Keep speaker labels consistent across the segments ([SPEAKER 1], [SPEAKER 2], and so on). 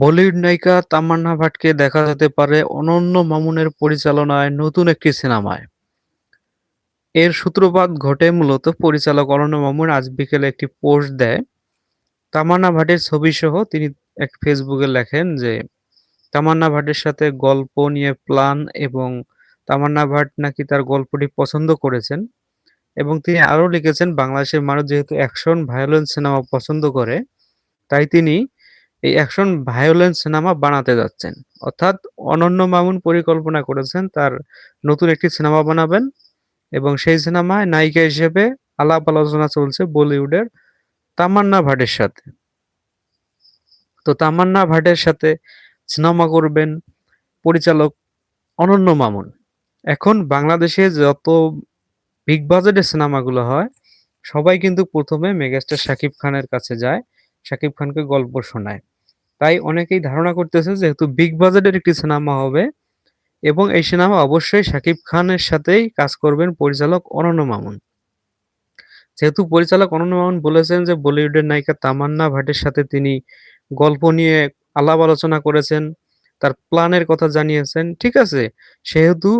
[SPEAKER 1] বলিউড নায়িকা তামান্না ভাটকে দেখা যেতে পারে অনন্য মামুনের পরিচালনায় নতুন একটি সিনেমায়। এর সূত্রপাত ঘটে মূলত পরিচালক অনন্য মামুন আজ বিকেলে একটি পোস্ট দেয়। তামান্না ভাটের ছবি সহ তিনি এক ফেসবুকে লেখেন যে, তামান্না ভাটের সাথে গল্প নিয়ে প্ল্যান এবং তামান্না ভাট নাকি তার গল্পটি পছন্দ করেছেন এবং তিনি আরও লিখেছেন বাংলাদেশের মানুষ যেহেতু অ্যাকশন ভায়োলেন্স সিনেমা পছন্দ করে, তাই তিনি এই অ্যাকশন ভায়োলেন্স সিনেমা বানাতে যাচ্ছেন। অর্থাৎ অনন্য মামুন পরিকল্পনা করেছেন তার নতুন একটি সিনেমা বানাবেন এবং সেই সিনেমায় নায়িকা হিসেবে আলাপ আলোচনা চলছে বলিউডের তামান্না ভাটের সাথে। তো তামান্না ভাটের সাথে সিনেমা করবেন পরিচালক অনন্য মামুন। এখন বাংলাদেশে যত বিগ বাজেটের সিনেমাগুলো হয়, সবাই কিন্তু প্রথমে মেগাস্টার শাকিব খানের কাছে যায়। শাকিব খানকে গল্প শোনায়। তাই অনেকেই ধারণা করতেছে যেহেতু বিগ বাজেটের একটি সিনেমা হবে এবং এই সিনেমা অবশ্যই শাকিব খানের সাথেই কাজ করবেন পরিচালক অনন্য মামুন। যেহেতু পরিচালক অনন্য মামুন বলেছেন যে বলিউডের নায়িকা তামান্না ভাটের সাথে তিনি গল্প নিয়ে আলাপ আলোচনা করেছেন, তার প্ল্যানের কথা জানিয়েছেন। ঠিক আছে? সেহেতু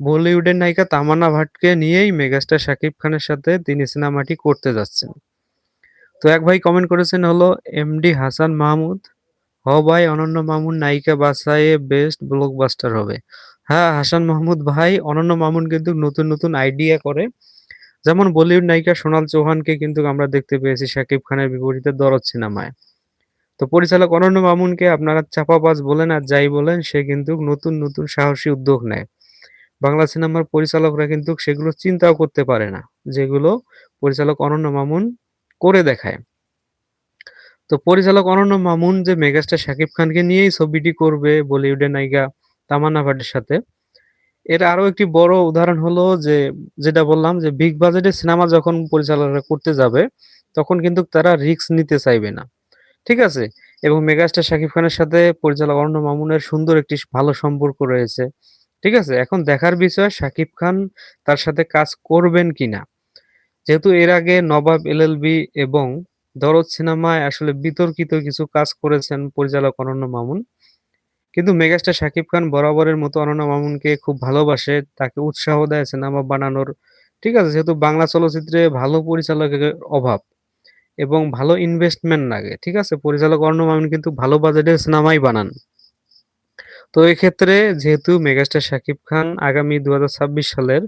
[SPEAKER 1] বলিউডের নায়িকা তামান্না ভাটকে নিয়েই মেগাস্টার শাকিব খানের সাথে তিনি সিনেমাটি করতে যাচ্ছেন। তো এক ভাই কমেন্ট করেছেন হলো এমডি হাসান মাহমুদ, "হ ভাই অনন্য মামুন নায়িকা বাছাইয়ে বেস্ট ব্লকবাস্টার হবে।" হ্যাঁ, হাসান মাহমুদ ভাই অনন্য মামুন কিন্তু নতুন, নতুন আইডিয়া করে। যেমন বলিউড নায়িকা সোনাল চৌহানকে কিন্তু আমরা দেখতে পেয়েছি শাকিব খানের বিপরীতে 'দরদ' সিনেমায়। তো পরিচালক অনন্য মামুনকে আপনারা চাপাবাজ বলেন আর যাই বলেন সে কিন্তু নতুন, নতুন সাহসী উদ্যোগ নেয়। বাংলা সিনেমার পরিচালকরা কিন্তু সেগুলো চিন্তাও করতে পারে না। যেগুলো পরিচালক অনন্য মামুন করে দেখায়। তো পরিচালক অনন্য মামুন যে মেগাস্টার শাকিব খানকে নিয়েই ছবিটি করবে বলিউডের নায়িকা তামান্না ভাটের সাথে। এর আরও একটি বড় উদাহরণ হলো যে, যেটা বললাম যে বিগ বাজেটের সিনেমা যখন পরিচালকরা করতে যাবে, তখন কিন্তু তারা রিস্ক নিতে চাইবে না। ঠিক আছে? এবং মেগাস্টার শাকিব খানের সাথে পরিচালক অনন্য মামুনের সুন্দর একটি ভালো সম্পর্ক রয়েছে। ঠিক আছে? এখন দেখার বিষয় শাকিব খান তার সাথে কাজ করবেন কিনা। যেহেতু এর আগে নবাব এলএলবি এবং দরদ সিনেমায় আসলে বিতর্কিত কিছু কাজ করেছেন পরিচালক অনন্য মামুন। কিন্তু মেগাস্টার শাকিব খান বরাবরের মতো অনন্য মামুনকে খুব ভালোবাসে, তাকে উৎসাহ দেয় সিনেমা বানানোর। ঠিক আছে? যেহেতু বাংলা চলচ্চিত্রে ভালো পরিচালকের অভাব এবং ভালো ইনভেস্টমেন্ট লাগে। ঠিক আছে? পরিচালক অনন্য মামুন কিন্তু ভালো বাজেটের সিনেমাই বানান। তো এক্ষেত্রে যেহেতু মেগাস্টার শাকিব খান আগামী ২০২৬ সালের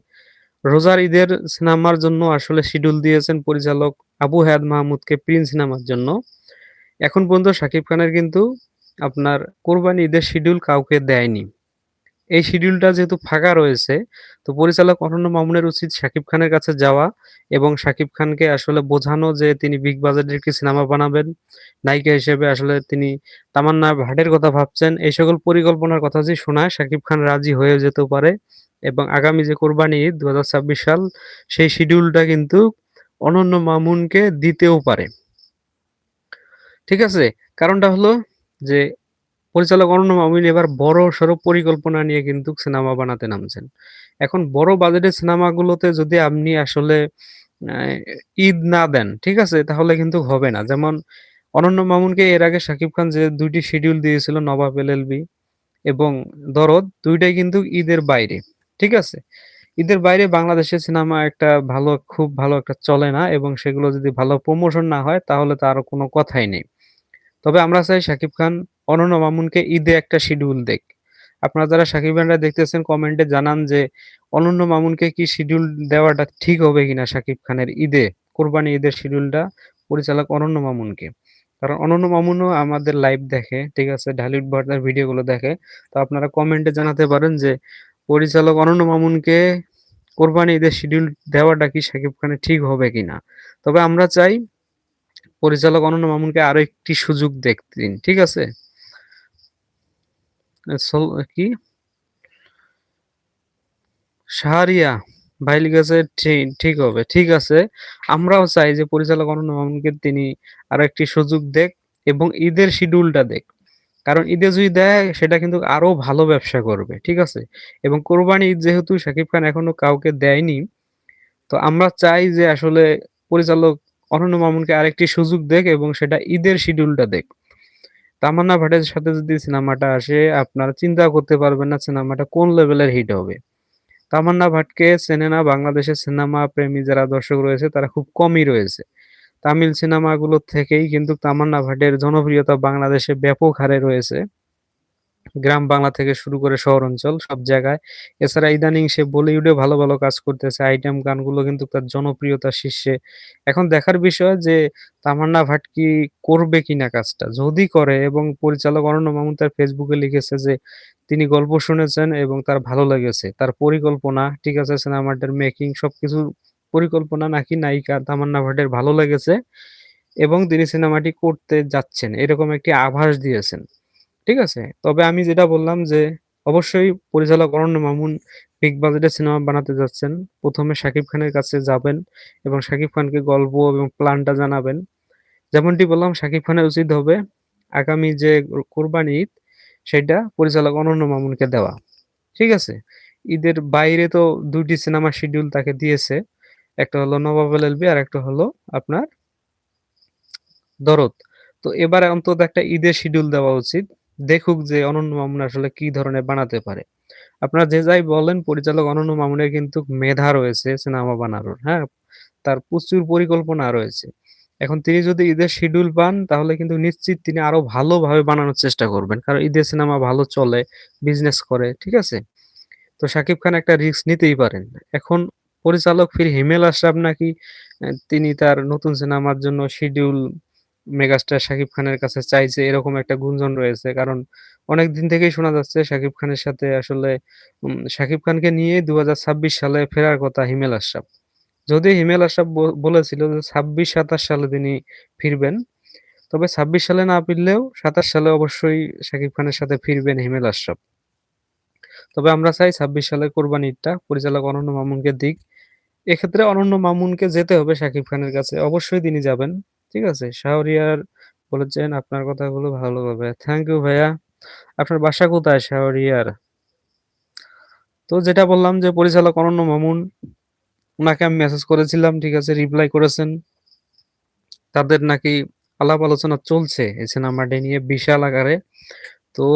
[SPEAKER 1] রোজার ঈদের সিনেমার জন্য আসলে শিডিউল দিয়েছেন পরিচালক আবু হায়াত মাহমুদকে 'প্রিন্স' সিনেমার জন্য। এখন পর্যন্ত শাকিব খানের কিন্তু আপনার কোরবানি ঈদের শিডিউল কাউকে দেয়নি। এই শিডিউলটা যেহেতু ফাঁকা রয়েছে, তো পরিচালক অনন্য মামুনের উচিত শাকিব খানের কাছে যাওয়া এবং শাকিব খানকে আসলে বোঝানো যে তিনি বিগ বাজেটের একটি সিনেমা বানাবেন। নায়িকা হিসেবে আসলে তিনি তামান্না ভাটের কথা ভাবছেন। এই সকল পরিকল্পনার কথা যদি শোনায় শাকিব খান রাজি হয়ে যেতেও পারে এবং আগামী যে কোরবানি ঈদ ২০২৬ সাল সেই শিডিউলটা কিন্তু অনন্য মামুনকে দিতেও পারে। ঠিক আছে? কারণটা হলো যে পরিচালক অনন্য মামুন এবার বড়সড় পরিকল্পনা নিয়ে কিন্তু সিনেমা বানাতে নামছেন। এখন বড় বাজেটের সিনেমাগুলোতে যদি আপনি আসলে ঈদ না দেন, ঠিক আছে? তাহলে কিন্তু হবে না। যেমন অনন্য মামুনকে এর আগে শাকিব খান যে দুইটি শিডিউল দিয়েছিল নবাব এলএলবি এবং দরদ দুইটাই কিন্তু ঈদের বাইরে। ঠিক আছে? ঈদের বাইরে বাংলাদেশের সিনেমা একটা ভালো খুব ভালো একটা চলে না এবং সেগুলো যদি ভালো প্রমোশন না হয় তাহলে তো আরও কোনো কথাই নেই। তবে আমরা চাই শাকিব খান অনন্য মামুনকে ঈদে একটা শিডিউল দেখ আপনারা যারা শাকিব খানরা দেখতেছেন কমেন্টে জানান যে অনন্য মামুনকে কি শিডিউল দেওয়াটা ঠিক হবে কিনা শাকিব খানের ঈদে, কোরবানি ঈদের শিডিউলটা পরিচালক অনন্য মামুনকে। কারণ অনন্য মামুনও আমাদের লাইভ দেখে, ঠিক আছে? ঢালিউড বার্তার ভিডিওগুলো দেখে। তো আপনারা কমেন্টে জানাতে পারেন যে পরিচালক অনন্য মামুনকে কোরবানি ঈদের শিডিউল দেওয়াটা কি শাকিব খানের ঠিক হবে কিনা? তবে আমরা চাই পরিচালক অনন্য মামুনকে আরও একটি সুযোগ দেক দিন। ঠিক আছে? কি? শাহরিয়া ভাই লিখেছে ঠিক হবে। ঠিক আছে। আমরাও চাই যে পরিচালক অনন্য মামুনকে তিনি আরও একটি সুযোগ দেখ এবং ঈদের শিডিউলটা দেক। কারণ ঈদে যদি দেয় সেটা কিন্তু আরও ভালো ব্যবসা করবে। ঠিক আছে? এবং কোরবানি ঈদ যেহেতু শাকিব খান এখনও কাউকে দেয়নি, তো আমরা চাই যে আসলে পরিচালক অনন্য মামুনকে আরেকটি সুযোগ দেখ এবং সেটা ঈদের শিডিউলটা দেখ তামান্না ভাটের সাথে যদি সিনেমাটা আসে আপনারা চিন্তা করতে পারবেন না সিনেমাটা কোন লেভেলের হিট হবে। তামান্না ভাটকে চেনে না বাংলাদেশের সিনেমা প্রেমী যারা দর্শক রয়েছে তারা খুব কমই রয়েছে। তামিল সিনেমাগুলো থেকেই কিন্তু তামান্না ভাটের জনপ্রিয়তা বাংলাদেশে ব্যাপক হারে রয়েছে। গ্রাম বাংলা থেকে শুরু করে শহর অঞ্চল সব জায়গায়। এছাড়া ইদানিং সে বলিউডে ভালো, ভালো কাজ করতেছে। আইটেম গানগুলো কিন্তু তার জনপ্রিয়তা শীর্ষে। এখন দেখার বিষয় যে তামান্না ভাট কি করবে কিনা কাজটা। যদি করে এবং পরিচালক অনন্য মামুন তার ফেসবুকে লিখেছে যে তিনি গল্প শুনেছেন এবং তার ভালো লেগেছে। তার পরিকল্পনা ঠিক আছে সিনেমাটার মেকিং সবকিছু পরিকল্পনা নাকি নায়িকা তামান্না ভাটের ভালো লেগেছে এবং তিনি সিনেমাটি করতে যাচ্ছেন। এরকম একটি আভাস দিয়েছেন। ঠিক আছে? তবে আমি যেটা বললাম যে, অবশ্যই পরিচালক অরণ্য মামুন বিগ বাজেটের সিনেমা বানাতে যাচ্ছেন। ১ম এ শাকিব খানের কাছে যাবেন এবং শাকিব খানকে গল্প এবং প্ল্যানটা জানাবেন। যেমনটি বললাম, শাকিব খানের উচিত হবে আগামী যে কোরবানি ঈদ, সেটা পরিচালক অনন্য মামুনকে দেওয়া। ঠিক আছে? ঈদের বাইরে তো ২ সিনেমা শিডিউল তাকে দিয়েছে। একটা হলো 'নবাব আর একটা হলো আপনার 'দরদ'। তো এবারে অন্তত একটা ঈদের শিডিউল দেওয়া উচিত। দেখুক যে অনন্য মামুন আসলে কি ধরনের বানাতে পারে। আপনারা যে যাই বলেন পরিচালক অনন্য মামুনের কিন্তু মেধা রয়েছে সিনেমা বানানোর, হ্যাঁ? তার প্রচুর পরিকল্পনা রয়েছে। এখন তিনি যদি ঈদের শিডিউল পান তাহলে কিন্তু নিশ্চিত তিনি আরও ভালোভাবে বানানোর চেষ্টা করবেন। কারণ ঈদের সিনেমা ভালো চলে, বিজনেস করে, ঠিক আছে? তো শাকিব খান একটা রিস্ক নিতেই পারেন। এখন পরিচালক ফির হিমেল আশরাফ নাকি তিনি তার নতুন সিনেমার জন্য শিডিউল মেগাস্টার শাকিব খানের কাছে চাইছে, এরকম একটা গুঞ্জন রয়েছে। কারণ অনেক দিন থেকেই শোনা যাচ্ছে শাকিব খানের সাথে আসলে শাকিব খানকে নিয়ে ২০২৬ সালে ফেরার কথা হিমেল আশরাফ। যদি হিমেল আশরাফ বলেছিল যে ২৬-২৭ সালে তিনি ফিরবেন। তবে ২৬ সালে না ফিরলেও ২৭ সালে অবশ্যই শাকিব খানের সাথে ফিরবেন হিমেল আশরাফ। তবে আমরা চাই ২৬ সালের কোরবানি ঈদটা পরিচালক অনন্য মামুনকে দিক। এক্ষেত্রে অনন্য মামুনকে যেতে হবে শাকিব খানের কাছে। অবশ্যই তিনি যাবেন। ঠিক আছে? শাহরিয়ার বলেছেন আপনার কথাগুলো ভালো হবে। থ্যাংক ইউ ভাইয়া। আপনার বাসা কোথায় শাহরিয়ার? তো যেটা বললাম যে পরিচালক অনন্য মামুন ওনাকে আমি মেসেজ করেছিলাম, ঠিক আছে? রিপ্লাই করেছেন। তাদের নাকি আলাপ আলোচনা চলছে এই সিনেমাটি নিয়ে বিশাল আকারে। তো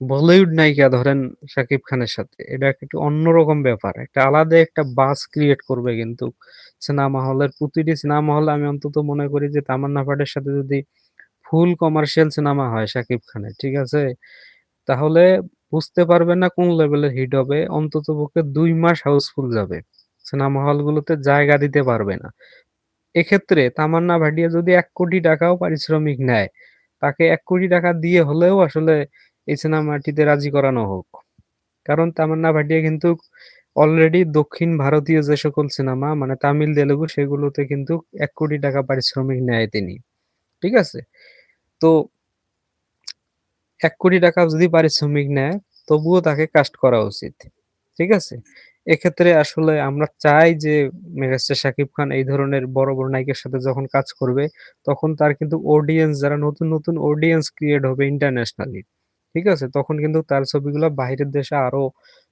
[SPEAKER 1] বলিউড নায়িকা ধরেন শাকিব খানের সাথে। এটা একটু অন্যরকম ব্যাপার। একটা আলাদা একটা বাস ক্রিয়েট করবে কিন্তু সিনেমা হলের প্রতিটি সিনেমা হলে আমি অন্তত মনে করি যে তামান্না ভাটের সাথে যদি ফুল কমার্শিয়াল সিনেমা হয় শাকিব খানের, ঠিক আছে? তাহলে বুঝতে পারবে না কোন লেভেলের হিট হবে। অন্তত পক্ষে দুই মাস হাউসফুল যাবে। সিনেমা হলগুলোতে জায়গা দিতে পারবে না। এক্ষেত্রে তামান্না ভাটিয়া যদি এক কোটি টাকাও পারিশ্রমিক নেয়, তাকে এক কোটি টাকা দিয়ে হলেও আসলে এই সিনেমাটিতে রাজি করানো হোক। কারণ তামান্না ভাটিয়া কিন্তু অলরেডি দক্ষিণ ভারতীয় যে সকল সিনেমা মানে তামিল, তেলেগু সেগুলোতে কিন্তু এক কোটি টাকা পারিশ্রমিক নেয় তিনি। ঠিক আছে? তো এক কোটি টাকা যদি পারিশ্রমিক নেয়, তবুও তাকে কাস্ট করা উচিত। ঠিক আছে? এক্ষেত্রে আসলে আমরা চাই যে মেগাস্টার শাকিব খান এই ধরনের বড়, বড় নায়িকার সাথে যখন কাজ করবে, তখন তার কিন্তু অডিয়েন্স যারা নতুন, নতুন অডিয়েন্স ক্রিয়েট হবে ইন্টারন্যাশনালি। ঠিক আছে? তখন কিন্তু তার ছবিগুলো বাহিরের দেশে আরও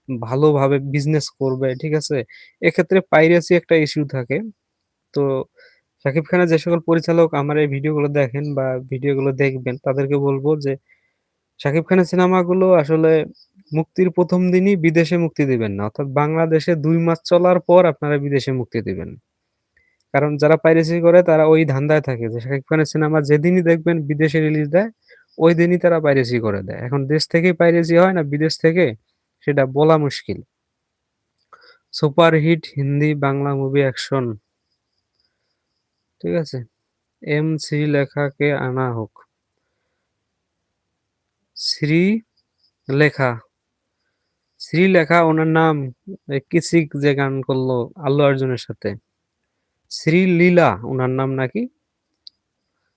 [SPEAKER 1] ভালোভাবে বিজনেস করবে। ঠিক আছে? এক্ষেত্রে পাইরেসি একটা ইস্যু থাকে। তো শাকিব খানের যে সকল পরিচালক আমার এই ভিডিওগুলো দেখেন বা ভিডিওগুলো দেখবেন তাদেরকে বলব যে শাকিব খানের সিনেমাগুলো আসলে মুক্তির প্রথম দিনই বিদেশে মুক্তি দিবেন না। অর্থাৎ বাংলাদেশে দুই মাস চলার পর আপনারা বিদেশে মুক্তি দিবেন। কারণ যারা পাইরেসি করে তারা ওই ধান্দায় থাকে যে শাকিব খানের সিনেমা যেদিনই দেখবেন বিদেশে রিলিজ দেয়, ওই দিনই তারা পাইরেসি করে দেয়। এখন দেশ থেকেই পাইরেসি হয় না, বিদেশ থেকে? সেটা বলা মুশকিল। Superhit, Hindi, Bangla movie, action. ঠিক আছে? এম শ্রী শ্রীলেখাকে আনা হোক। শ্রীলেখা। শ্রীলেখা ওনার নাম কিসিক যে গান করল আল্লু অর্জুনের সাথে। শ্রীলীলা ওনার নাম নাকি?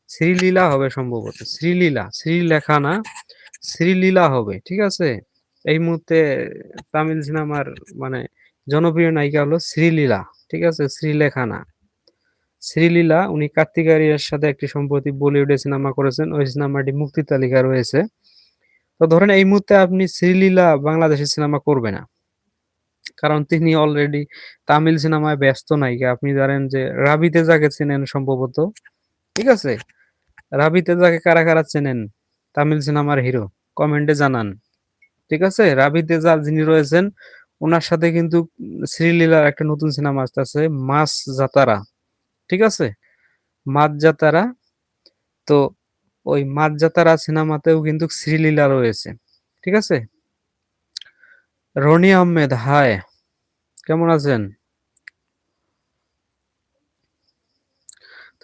[SPEAKER 1] শ্রীলীলা হবে সম্ভবত। শ্রীলীলা, শ্রীলেখা না, শ্রীলীলা হবে। ঠিক আছে? এই মুহূর্তে তামিল সিনেমার মানে জনপ্রিয় নায়িকা হলো শ্রীলীলা। ঠিক আছে? শ্রীলেখা না। শ্রীলীলা উনি কার্তিক আরিয়ার সাথে একটি সম্প্রতি বলিউডে সিনেমা করেছেন। ওই সিনেমাটি মুক্তির তালিকা রয়েছে। তো ধরেন এই মুহূর্তে আপনি শ্রীলীলা বাংলাদেশের সিনেমা করবে না। কারণ তিনি অলরেডি তামিল সিনেমায় ব্যস্ত নায়িকা। আপনি জানেন যে রাবিতে তেজাকে চেনেন সম্ভবত। ঠিক আছে? রাবি তেজাকে কারা, কারা চেনেন? তামিল সিনেমার হিরো কমেন্টে জানান। ঠিক আছে? রাবি তেজাল যিনি রয়েছেন ওনার সাথে কিন্তু শ্রীলীলার একটা নতুন সিনেমা আসতেছে মাস জাতারা ঠিক আছে? মাছ জাতারা তো ওই মাছ জাতারা সিনেমাতেও কিন্তু শ্রীলীলা রয়েছে। ঠিক আছে? রনি আহমেদ হায়! কেমন আছেন?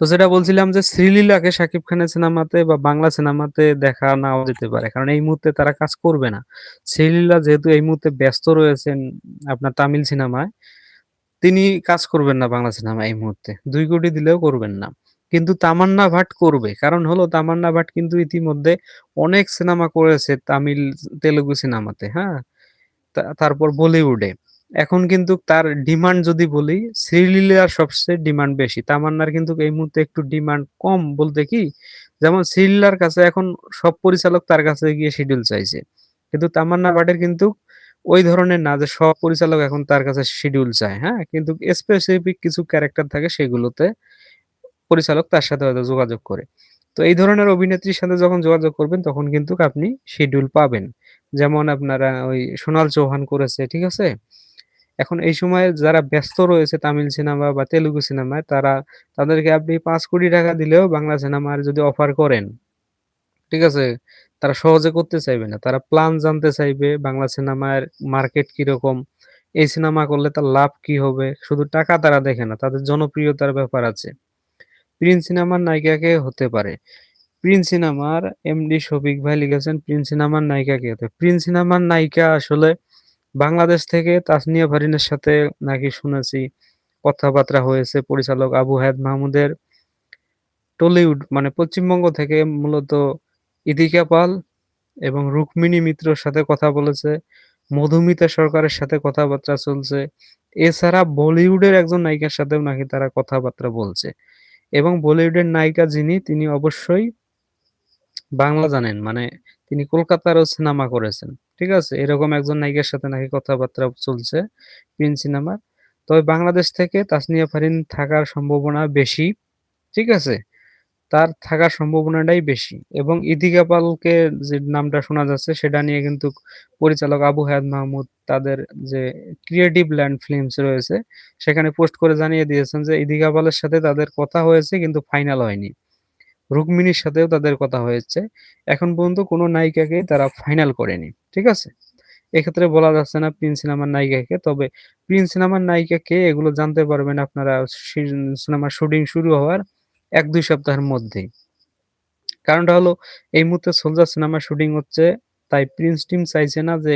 [SPEAKER 1] তো যেটা বলছিলাম যে শ্রীলীলাকে শাকিব খানের সিনেমাতে বা বাংলা সিনেমাতে দেখা নাও যেতে পারে। কারণ এই মুহূর্তে তারা কাজ করবে না। শ্রীলীলা যেহেতু এই মুহূর্তে ব্যস্ত রয়েছেন আপনার তামিল সিনেমায়, তিনি কাজ করবেন না বাংলা সিনেমা এই মুহূর্তে। দুই কোটি দিলেও করবেন না। কিন্তু তামান্না ভাট করবে। কারণ হলো তামান্না ভাট কিন্তু ইতিমধ্যে অনেক সিনেমা করেছে তামিল, তেলেগু সিনেমাতে হ্যাঁ? তারপর বলিউডে। এখন কিন্তু তার ডিমান্ড যদি বলি শ্রীলীলার সবচেয়ে ডিমান্ড বেশি। তামান্নার কিন্তু এই মুহূর্তে একটু ডিমান্ড কম বলতে কি, যেমন শ্রীলীলার কাছে এখন সব পরিচালক তার কাছে গিয়ে শিডিউল চাইছে। কিন্তু তামান্না ভাটের কিন্তু ওই ধরনের না যে সব পরিচালক এখন তার কাছে শিডিউল চায় হ্যাঁ? কিন্তু স্পেসিফিক কিছু ক্যারেক্টার থাকে সেগুলোতে পরিচালক তার সাথে হয়তো যোগাযোগ করে। তো এই ধরনের অভিনেত্রীর সাথে যখন যোগাযোগ করবেন, তখন কিন্তু আপনি শিডিউল পাবেন। যেমন আপনারা ওই সোনাল চৌহান করেছে, ঠিক আছে? এখন এই সময়ে যারা ব্যস্ত রয়েছে তামিল সিনেমা বা তেলুগু সিনেমায় তারা তাদেরকে আপনি পাঁচ কোটি টাকা দিলেও বাংলা সিনেমার যদি অফার করেন, ঠিক আছে, তারা সহজে করতে চাইবে না। তারা প্ল্যান জানতে চাইবে বাংলা সিনেমার মার্কেট কীরকম, এই সিনেমা করলে তার লাভ কি হবে, শুধু টাকা তারা দেখে না, তাদের জনপ্রিয়তার ব্যাপার আছে। প্রিন্স সিনেমার নায়িকাকে হতে পারে। প্রিন্স সিনেমার এমডি শফিক ভাই লিখেছেন, প্রিন্স সিনেমার নায়িকা কে হতে প্রিন্স সিনেমার নায়িকা আসলে বাংলাদেশ থেকে তাসনিয়া ফারিনের সাথে নাকি শুনেছি কথাবার্তা হয়েছে। পরিচালক আবু হায়াত মাহমুদের টলিউড মানে পশ্চিমবঙ্গ থেকে মূলত ইদিকা পাল এবং রুক্মিণী মিত্রর সাথে কথা বলেছে। মধুমিতা সরকারের সাথে কথাবার্তা চলছে। এছাড়া বলিউডের একজন নায়িকার সাথেও নাকি তারা কথাবার্তা বলছে এবং বলিউডের নায়িকা যিনি, তিনি অবশ্যই বাংলা জানেন মানে তিনি কলকাতারও সিনেমা করেছেন। ঠিক আছে? এরকম একজন নায়িকার সাথে নাকি কথাবার্তা চলছে প্রিন্স সিনেমার তবে বাংলাদেশ থেকে তাসনিয়া ফারিন থাকার সম্ভাবনা বেশি, ঠিক আছে? তার থাকার সম্ভাবনাটাই বেশি এবং ইদিকা পালকে যে নামটা শোনা যাচ্ছে সেটা নিয়ে কিন্তু পরিচালক আবু হায়াত মাহমুদ তাদের যে ক্রিয়েটিভ ল্যান্ড ফিল্মস রয়েছে, সেখানে পোস্ট করে জানিয়ে দিয়েছেন যে ইদিকা পালের সাথে তাদের কথা হয়েছে কিন্তু ফাইনাল হয়নি। রুক্মিণীর সাথেও তাদের কথা হয়েছে। এখন পর্যন্ত কোনো নায়িকাকে তারা ফাইনাল করেনি, ঠিক আছে? এক্ষেত্রে বলা যাচ্ছে না প্রিন্স সিনেমার নায়িকাকে, তবে প্রিন্স সিনেমার নায়িকা কে এগুলো জানতে পারবেন আপনারা সিনেমার শুটিং শুরু হওয়ার এক দুই সপ্তাহের মধ্যেই। কারণটা হলো, এই মুহূর্তে সোলজার সিনেমার শুটিং হচ্ছে, তাই প্রিন্স টিম চাইছে না যে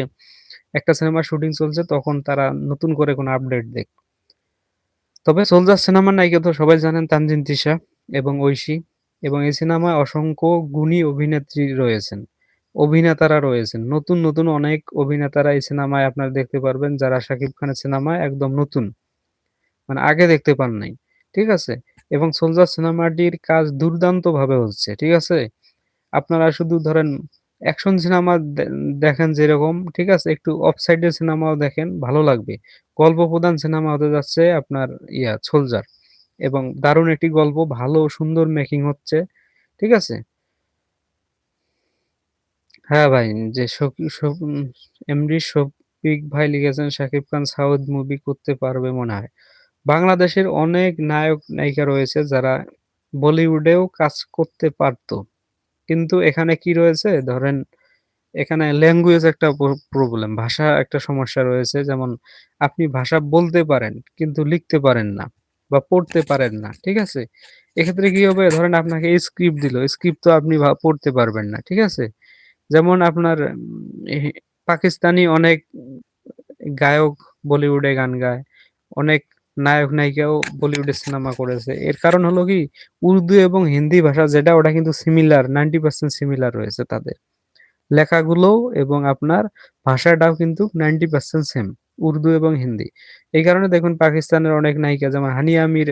[SPEAKER 1] একটা সিনেমার শুটিং চলছে, তখন তারা নতুন করে কোনো আপডেট দেখ। তবে সোলজার সিনেমার নায়িকা তো সবাই জানেন, তানজিন তিশা এবং ঐশী। এবং এই সিনেমায় অসংখ্য গুণী অভিনেত্রী রয়েছেন, অভিনেতারা রয়েছেন। নতুন নতুন অনেক অভিনেতারা এই সিনেমায় আপনারা দেখতে পারবেন, যারা শাকিব খানের সিনেমায় একদম নতুন মানে আগে দেখতে পান নাই, ঠিক আছে? এবং সোলজার সিনেমাটির কাজ দুর্দান্ত ভাবে হচ্ছে, ঠিক আছে? আপনারা শুধু ধরেন অ্যাকশন সিনেমা দেখেন যেরকম, ঠিক আছে? একটু অফসাইডের সিনেমাও দেখেন, ভালো লাগবে। গল্প প্রধান সিনেমা হতে যাচ্ছে আপনার ইয়া, সোলজার। এবং দারুণ একটি গল্প, ভালো সুন্দর মেকিং হচ্ছে, ঠিক আছে? হ্যাঁ ভাই, যে এমডি শফিক ভাই লিখেছেন, শাকিব খান সাউথ মুভি করতে পারবে মনে হয়। বাংলাদেশের অনেক নায়ক, নায়িকা রয়েছে যারা বলিউডেও কাজ করতে পারত। কিন্তু এখানে কি রয়েছে? ধরেন, এখানে ল্যাঙ্গুয়েজ একটা প্রবলেম ভাষা একটা সমস্যা রয়েছে। যেমন, আপনি ভাষা বলতে পারেন, কিন্তু লিখতে পারেন না। বা পড়তে পারেন না, ঠিক আছে? এক্ষেত্রে কি হবে? ধরেন আপনাকে স্ক্রিপ্ট দিল স্ক্রিপ্ট তো আপনি পড়তে পারবেন না, ঠিক আছে? যেমন আপনার পাকিস্তানি অনেক গায়ক বলিউডে গান গায়, অনেক নায়ক নায়িকাও বলিউডে সিনেমা করেছে। এর কারণ হলো কি? উর্দু এবং হিন্দি ভাষা যেটা, ওটা কিন্তু সিমিলার নাইনটি পার্সেন্ট সিমিলার রয়েছে তাদের। লেখাগুলো এবং আপনার ভাষাটাও কিন্তু নাইনটি পার্সেন্ট সেম উর্দু এবং হিন্দি এই কারণে দেখুন পাকিস্তানের অনেক নায়িকা যেমন হানিয়া আমির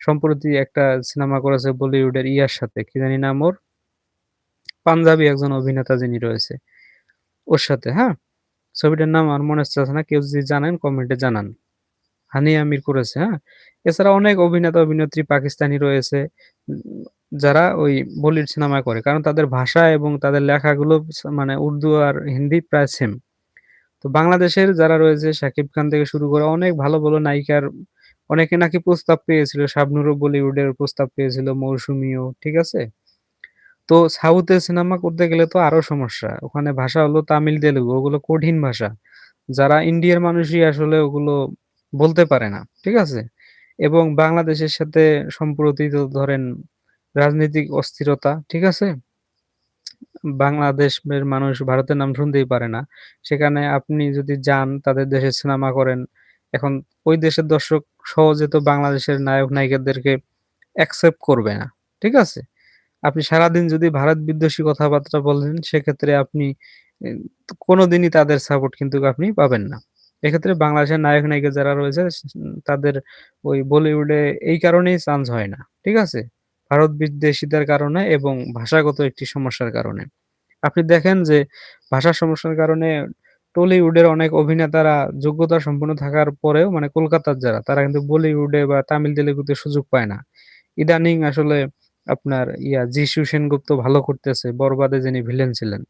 [SPEAKER 1] সম্প্রতি একটা সিনেমা করেছে বলিউডের ইয়ার সাথে কি জানি নাম ওর পাঞ্জাবি একজন অভিনেতা যিনি রয়েছে ওর সাথে হ্যাঁ ছবিটার নাম আর মনে হচ্ছে না কেউ যদি জানেন কমেন্টে জানান হানি আমির করেছে, হ্যাঁ? এছাড়া অনেক অভিনেতা-অভিনেত্রী পাকিস্তানি রয়েছে যারা ওই বলিউড সিনেমা করে। কারণ তাদের ভাষা এবং তাদের লেখাগুলো মানে উর্দু আর হিন্দি প্রায় সেম। তো বাংলাদেশের যারা রয়েছে শাকিব খান থেকে শুরু করে অনেক ভালো, ভালো নায়িকার অনেকে নাকি প্রস্তাব পেয়েছিল। শাবনূরও বলিউডের প্রস্তাব পেয়েছিল, মৌসুমীও, ঠিক আছে? তো সাউথে সিনেমা করতে গেলে তো আরও সমস্যা। ওখানে ভাষা হলো তামিল, তেলুগু ওগুলো কঠিন ভাষা। যারা ইন্ডিয়ার মানুষই আসলে ওগুলো বলতে পারে না। ঠিক আছে? এবং বাংলাদেশের সাথে সম্প্রতি তো ধরেন রাজনৈতিক অস্থিরতা, ঠিক আছে? বাংলাদেশের মানুষ ভারতের নাম শুনতেই পারে না। সেখানে আপনি যদি যান তাদের দেশে সিনেমা করেন, এখন ওই দেশের দর্শক সহজে তো বাংলাদেশের নায়ক-নায়িকাদেরকে অ্যাকসেপ্ট করবে না। ঠিক আছে? আপনি সারাদিন যদি ভারত বিদ্বেষী কথাবার্তা বলেন সেক্ষেত্রে আপনি কোনদিনই তাদের সাপোর্ট কিন্তু আপনি পাবেন না। এক্ষেত্রে বাংলাদেশের নায়ক-নায়িকা যারা রয়েছে তাদের ওই বলিউডে এই কারণেই চান্স হয় না। ঠিক আছে? ভারত বিদ্বেষীদের কারণে এবং ভাষাগত একটি সমস্যার কারণে। আপনি দেখেন যে ভাষার সমস্যার কারণে টলিউডের অনেক অভিনেতারা যোগ্যতা সম্পন্ন থাকার পরেও মানে কলকাতার যারা তারা কিন্তু বলিউডে বা তামিল, তেলেগুতে সুযোগ পায় না। ইদানিং আসলে আপনার ইয়া যিশু সেনগুপ্ত ভালো করতেছে। 'বরবাদে' যিনি ভিলেন ছিলেন।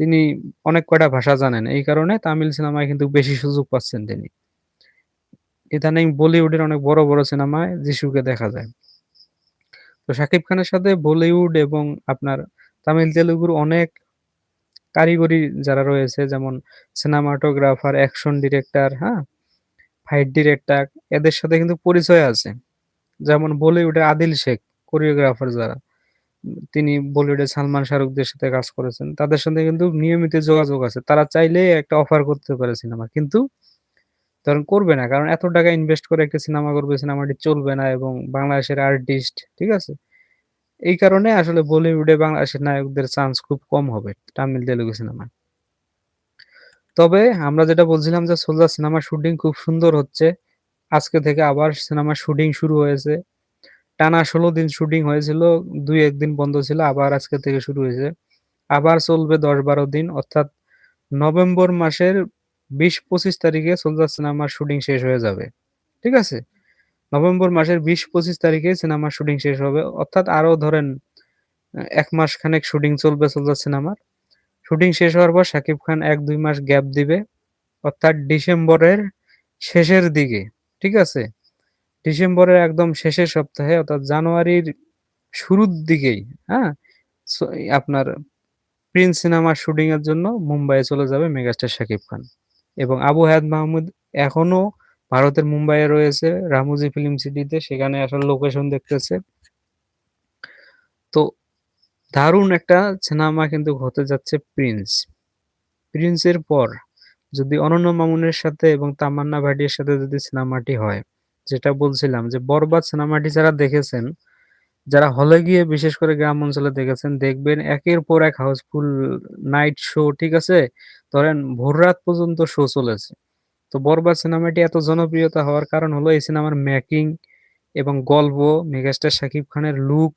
[SPEAKER 1] তিনি অনেক কয়টা ভাষা জানেন। এই কারণে তামিল সিনেমায় কিন্তু বেশি সুযোগ পাচ্ছেন তিনি। ইদানিং বলিউডের অনেক বড়, বড় সিনেমায় যিশুকে দেখা যায়। তো শাকিব খানের সাথে বলিউড এবং আপনার তামিল, তেলেগুর অনেক কারিগরি যারা রয়েছে যেমন সিনেমাটোগ্রাফার, অ্যাকশন ডিরেক্টর, হ্যাঁ? ফাইট ডিরেক্টর এদের সাথে কিন্তু পরিচয় আছে। যেমন বলিউডে আদিল শেখ কোরিওগ্রাফার যারা। তিনি বলিউডে সালমান শাহরুখদের সাথে কাজ করেছেন। তাদের সাথে কিন্তু নিয়মিত যোগাযোগ আছে। তারা চাইলেই একটা অফার করতে পারে সিনেমা। কিন্তু ধরেন করবে না। কারণ এত টাকা ইনভেস্ট করে একটা সিনেমা করবে, সিনেমাটি চলবে না এবং বাংলাদেশের আর্টিস্ট, ঠিক আছে? এই কারণে আসলে বলিউডে বাংলাদেশের নায়কদের চান্স খুব কম হবে তামিল, তেলেগু সিনেমায়। তবে আমরা যেটা বলছিলাম যে 'সোলজার' সিনেমার শুটিং খুব সুন্দর হচ্ছে। আজকে থেকে আবার সিনেমার শুটিং শুরু হয়েছে। টানা ১৬ দিন শুটিং হয়েছিল। ২-১ দিন বন্ধ ছিল। আবার আজকে থেকে শুরু হয়েছে। আবার চলবে দশ বারো দিন অর্থাৎ নভেম্বর মাসের ২০-২৫ তারিখে 'সোলজার' সিনেমার শুটিং শেষ হয়ে যাবে। ঠিক আছে? নভেম্বর মাসের ২০-২৫ তারিখে সিনেমার শুটিং শেষ হবে। অর্থাৎ আরও ধরেন এক মাস খানেক শুটিং চলবে 'সোলজার' সিনেমার। শুটিং শেষ হওয়ার পর শাকিব খান ১-২ মাস গ্যাপ দিবে। অর্থাৎ ডিসেম্বরের শেষের দিকে, ঠিক আছে? ডিসেম্বরের একদম শেষের সপ্তাহে অর্থাৎ জানুয়ারির শুরুর দিকেই, হ্যাঁ? আপনার 'প্রিন্স' সিনেমার শুটিং এর জন্য মুম্বাইয়ে চলে যাবে মেগাস্টার শাকিব খান। এবং আবু হায়াত মাহমুদ এখনও ভারতের মুম্বাইয়ে রয়েছে রামুজি ফিল্ম সিটিতে সেখানে আসলে লোকেশন দেখতেছে। তো দারুণ একটা সিনেমা কিন্তু হতে যাচ্ছে 'প্রিন্স'। 'প্রিন্স' এর পর যদি অনন্য মামুনের সাথে এবং তামান্না ভাটিয়ার সাথে যদি সিনেমাটি হয়, যেটা বলছিলাম যে 'বরবাদ' সিনেমাটি যারা দেখেছেন, যারা হলে গিয়ে বিশেষ করে গ্রাম অঞ্চলে দেখেছেন, দেখবেন একের পর এক হাউসফুল নাইট শো, ঠিক আছে? ধরেন ভোর রাত পর্যন্ত শো চলেছে। তো 'বরবাদ' সিনেমাটি এত জনপ্রিয়তা হওয়ার কারণ হলো এই সিনেমার মেকিং এবং গল্প, মেগাস্টার শাকিব খানের লুক,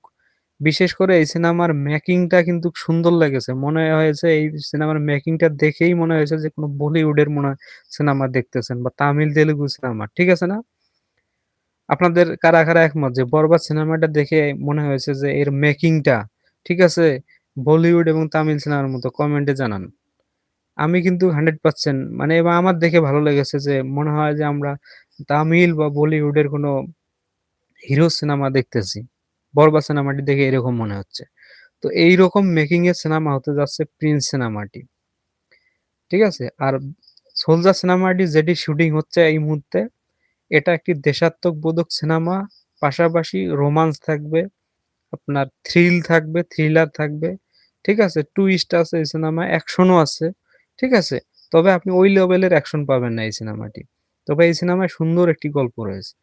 [SPEAKER 1] বিশেষ করে এই সিনেমার মেকিংটা কিন্তু সুন্দর লেগেছে। মনে হয়েছে এই সিনেমার মেকিংটা দেখেই মনে হয়েছে যে কোন বলিউডের মনে সিনেমা দেখতেছেন বা তামিল, তেলেগু সিনেমা। ঠিক আছে না? আপনাদের কারা, কারা একমত যে 'বরবাদ' সিনেমাটা দেখে মনে হয়েছে যে এর মেকিংটা, ঠিক আছে? বলিউড এবং তামিল সিনেমার মতো কমেন্টে জানান। আমি কিন্তু 100% মানে এবং আমার দেখে ভালো লেগেছে যে মনে হয় যে আমরা তামিল বা বলিউডের কোন হিরো সিনেমা দেখতেছি। 'বরবাদ' সিনেমাটি দেখে এরকম মনে হচ্ছে। তো এইরকম মেকিং এর সিনেমা হতে যাচ্ছে 'প্রিন্স' সিনেমাটি। ঠিক আছে? আর 'সোলজার' সিনেমাটি যেটি শুটিং হচ্ছে এই মুহূর্তে, এটা একটি দেশাত্মবোধক সিনেমা। পাশাপাশি রোমান্স থাকবে, আপনার থ্রিল থাকবে, থ্রিলার থাকবে। ঠিক আছে? টুইস্ট আছে এই সিনেমায়, অ্যাকশনও আছে। ঠিক আছে? তবে আপনি ওই লেভেলের অ্যাকশন পাবেন না এই সিনেমাটি। তবে এই সিনেমায় সুন্দর একটি গল্প রয়েছে।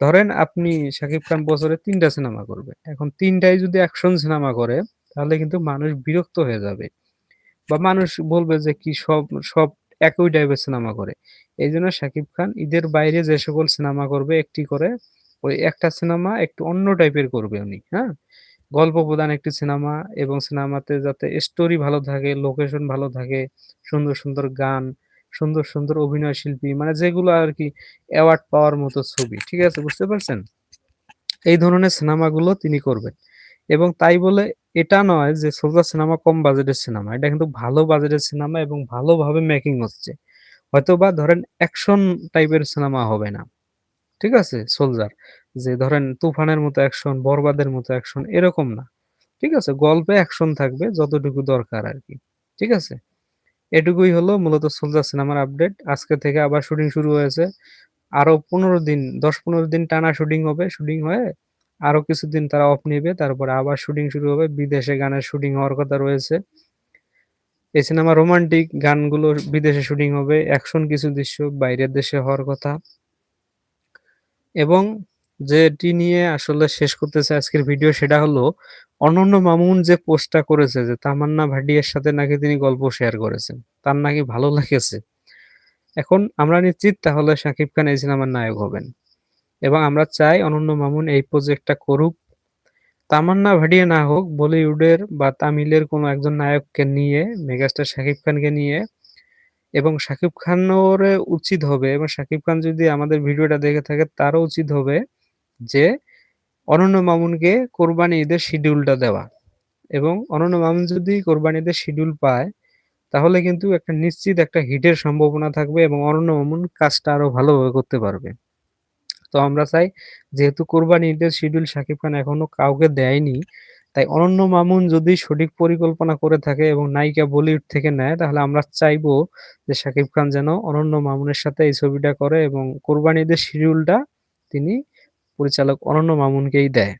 [SPEAKER 1] ধরেন আপনি শাকিব খান বছরে তিনটা সিনেমা করবে। এখন ৩ টাই যদি অ্যাকশন সিনেমা করে, তাহলে কিন্তু মানুষ বিরক্ত হয়ে যাবে। বা মানুষ বলবে যে কি সব সব একই টাইপের সিনেমা করে। এই জন্য শাকিব খান ঈদের বাইরে যে সকল সিনেমা করবে একটি করে, ওই একটা সিনেমা একটু অন্য টাইপের করবে উনি, হ্যাঁ? গল্প প্রধান একটি সিনেমা এবং সিনেমাতে যাতে স্টোরি ভালো থাকে, লোকেশন ভালো থাকে, সুন্দর, সুন্দর গান সুন্দর, সুন্দর অভিনয় শিল্পী মানে যেগুলো আরকি অ্যাওয়ার্ড পাওয়ার মতো ছবি। ঠিক আছে? বুঝতে পারছেন? এই ধরনের সিনেমাগুলো তিনি করবেন। এবং তাই বলে এটা নয় যে সোলজার সিনেমা কম বাজেটের সিনেমা। এটা কিন্তু ভালো বাজেটের সিনেমা এবং ভালোভাবে মেকিং হচ্ছে। হয়তোবা ধরেন অ্যাকশন টাইপের সিনেমা হবে না। ঠিক আছে? সোলজার। যে ধরেন তুফানের মতো অ্যাকশন, বরবাদের মতো অ্যাকশন এরকম না। ঠিক আছে? গল্পে অ্যাকশন থাকবে যতটুকু দরকার আর কি ঠিক আছে? এটুকুই হলো মূলত সোলজার সিনেমার আপডেট। আজকে থেকে আবার শুটিং শুরু হয়েছে। আরও ১৫ দিন দশ পনেরো দিন টানা শুটিং হবে। শুটিং হয়ে আরও কিছুদিন তারা অফ নিবে। তারপরে আবার শুটিং শুরু হবে। বিদেশে গানের শুটিং হওয়ার কথা রয়েছে। এই সিনেমা রোমান্টিক গানগুলো বিদেশে শুটিং হবে। অ্যাকশন কিছু দৃশ্য বাইরের দেশে হওয়ার কথা। এবং যেটি নিয়ে আসলে শেষ করতেছে আজকের ভিডিও সেটা হলো, অনন্য মামুন যে পোস্টটা করেছে যে তামান্না ভাটিয়ার সাথে নাকি তিনি গল্প শেয়ার করেছেন। তার নাকি ভালো লেগেছে। এখন আমরা নিশ্চিত তাহলে শাকিব খান এই সিনেমার নায়ক হবেন। এবং আমরা চাই অনন্য মামুন এই প্রজেক্টটা করুক। তামান্না ভাটিয়া না হোক, বলিউডের বা তামিলের কোনো একজন নায়ককে নিয়ে, মেগাস্টার শাকিব খানকে নিয়ে, এবং শাকিব খানেরও উচিত হবে, এবং শাকিব খান যদি আমাদের ভিডিওটা দেখে থাকে, তারও উচিত হবে যে অনন্য মামুনকে কোরবানি ঈদের শিডিউলটা দেওয়া। এবং অনন্য মামুন যদি কোরবানি ঈদের শিডিউল পায় তাহলে কিন্তু একটা নিশ্চিত একটা হিটের সম্ভাবনা থাকবে এবং অনন্য মামুন কাজটা আরও ভালোভাবে করতে পারবে। তো আমরা চাই যেহেতু কোরবানি ঈদের শিডিউল শাকিব খান এখনও কাউকে দেয়নি, তাই অনন্য মামুন যদি সঠিক পরিকল্পনা করে থাকে এবং নায়িকা বলিউড থেকে নেয় তাহলে আমরা চাইব যে শাকিব খান যেন অনন্য মামুনের সাথে এই ছবিটা করে এবং কোরবানি ঈদের শিডিউলটা তিনি পরিচালক অনন্য মামুনকেই দেয়।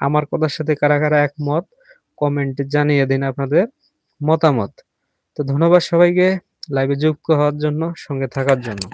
[SPEAKER 1] আমার কথার সাথে কারা, কারা একমত কমেন্টে জানিয়ে দিন আপনাদের মতামত। তো ধন্যবাদ সবাইকে লাইভে যুক্ত হওয়ার জন্য, সঙ্গে থাকার জন্য।